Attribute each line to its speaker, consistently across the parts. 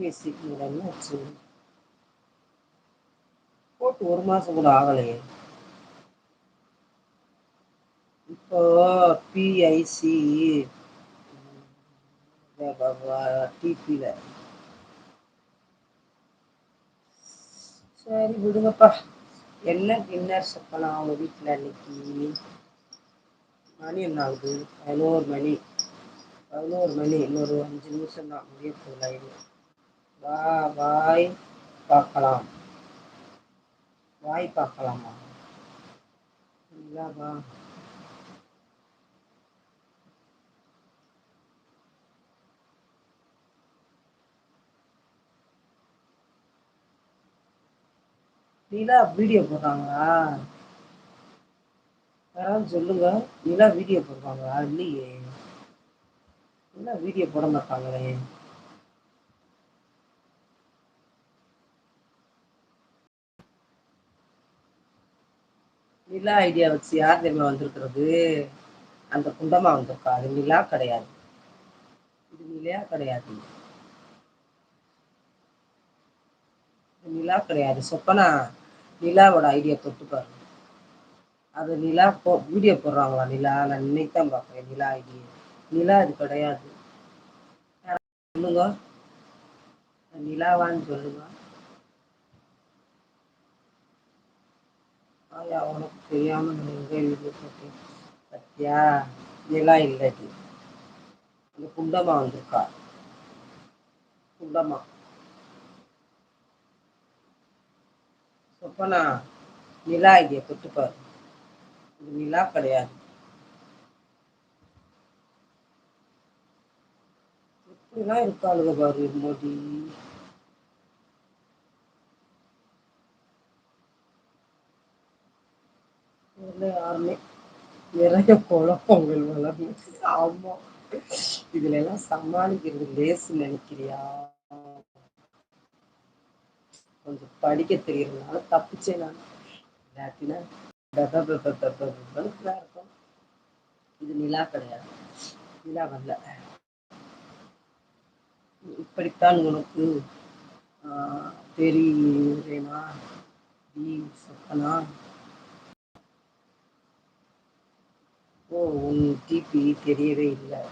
Speaker 1: பேசிட்டு வச்சு போட்டு ஒரு மாதம் கூட ஆகலையே. இப்போ பிஐசி டிபியில் சரி விடுங்கப்பா. என்ன டின்னர் சப்பலாம் அவங்க வீட்டில் இன்னைக்கு மணி என்ன ஆகுது? பதினோரு மணி. பதினோரு மணி. இன்னொரு அஞ்சு நிமிஷம் தான் முடிய போகுது வா வாய் பார்க்கலாம். வாய் பார்க்கலாமா? இல்லை வா. நிலா வீடியோ போடுறாங்களா யாராவது சொல்லுங்க. நிலா வீடியோ போடுறாங்களா இல்லையே. நிலா வீடியோ போட மாட்டாங்களே. நிலா ஐடியா வச்சு யார் தெரியுமா வந்திருக்கிறது? அந்த குண்டமா வந்திருக்கா. அது நிலா கிடையாது. இது நிலா கிடையாது. நிலா கிடையாது. சொப்பனா நிலாவோட ஐடியா தொட்டு பாருங்க. அது நிலா போ வீடியோ போடுறாங்களா நிலா? நான் இன்னைக்கு தான் பார்க்குறேன். நிலா ஐடியா நிலா அது கிடையாது. சொல்லுங்க. நிலாவான்னு சொல்லுங்க. ஆயா உனக்கு தெரியாமல் நீங்கள் எங்கே வீடியோ போட்டேன் சத்யா நிலா இல்லை இது. இந்த குண்டமா வந்திருக்கா. குண்டமா. சொப்பனா நிலா ஐடியா தொட்டுப்பாரு. இது நிலா கிடையாது. இப்படிலாம் இருக்காளுங்க பாரு மோடி யாருமே நிறைய குழப்பங்கள் வளர்ந்து ஆமா. இதுல எல்லாம் சமாளிக்கிறது லேசு நினைக்கிறியா? கொஞ்சம் படிக்க தெரியறதுனால தப்பிச்சேன் நான். இல்லாட்டினா இருக்கும். இது நிலா கிடையாது. நிலா வரல. இப்படித்தான் உனக்கு தெரியுமா டி உன் டிபி தெரியவே இல்லை.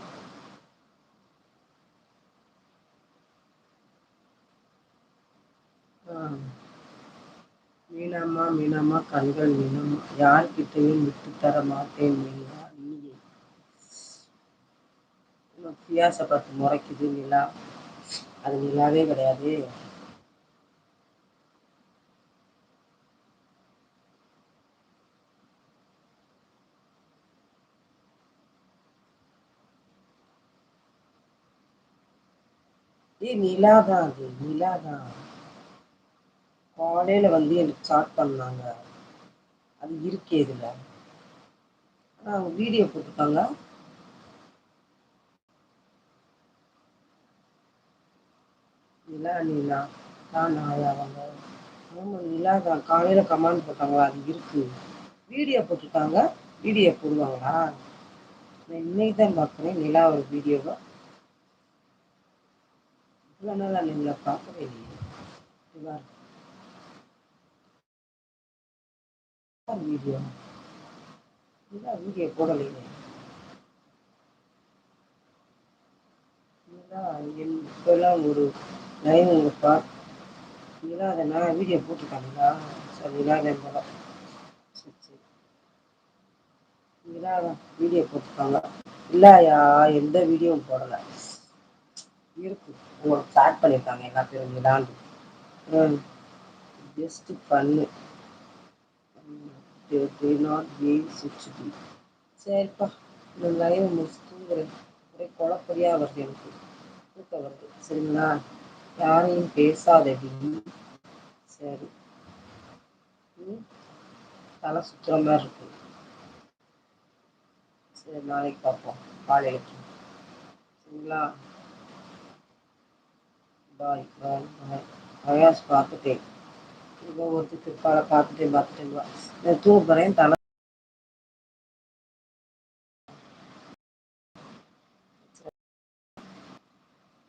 Speaker 1: மீனம்மா மீனம்மா கண்கள் மீனம்மா யார்கிட்டையும் விட்டு தர மாட்டேன் மீனா. நீயே. பியாச பார்த்து முறைக்குது நிலா. அது நிலாவே கிடையாது. ஏ நிலாதான் அது நிலாதான் காலையில் வந்து எனக்கு சாட் பண்ணாங்க. அது இருக்கே இதில். ஆனால் அவங்க வீடியோ போட்டிருக்காங்க. நிலா நிலா. தான் அவங்க ஆமாம் நிலா தான் காலையில் கமாண்ட் போட்டாங்களா? அது இருக்கு. வீடியோ போட்டிருக்காங்க. வீடியோ போடுவாங்களா? நான் இன்னைக்கு தான் பார்க்குறேன். நிலா ஒரு வீடியோவை இவ்வளோ நாள் நிலா பார்க்கவே இல்லையே வீடியோ இதான் வீடியோ போடலையே இப்போல்லாம் ஒரு லைவ் உங்கப்பா இதெல்லாம் அதை நான் வீடியோ போட்டிருக்காங்களா சரி இல்லாத சரி சரி இதெல்லாம் வீடியோ போட்டிருக்காங்க இல்லையா எந்த வீடியோவும் போடலை இருக்கு. உங்களுக்கு ஸ்டார்ட் பண்ணியிருக்காங்க எல்லா பேரும் விளாண்டு ம் ஜஸ்ட் பண்ணு. சரிப்பா இந்த லைவ் முடிச்சு தூங்குறேன் ஒரே குழப்பறியாக வருது எனக்கு. தூக்கம் வருது. சரிங்களா? யாரையும் பேசாதடி சரி. தலை சுற்றுற மாதிரி இருக்கு. சரி நாளைக்கு பார்ப்போம். காலையில சரிங்களா? பாய் பாய் பாய் அயாஸ் பார்த்துட்டேன் இப்போ ஒருத்தர் திருப்பாலை பார்த்துட்டேன் பார்த்துட்டேன் நான் தூங்க போகிறேன் தலை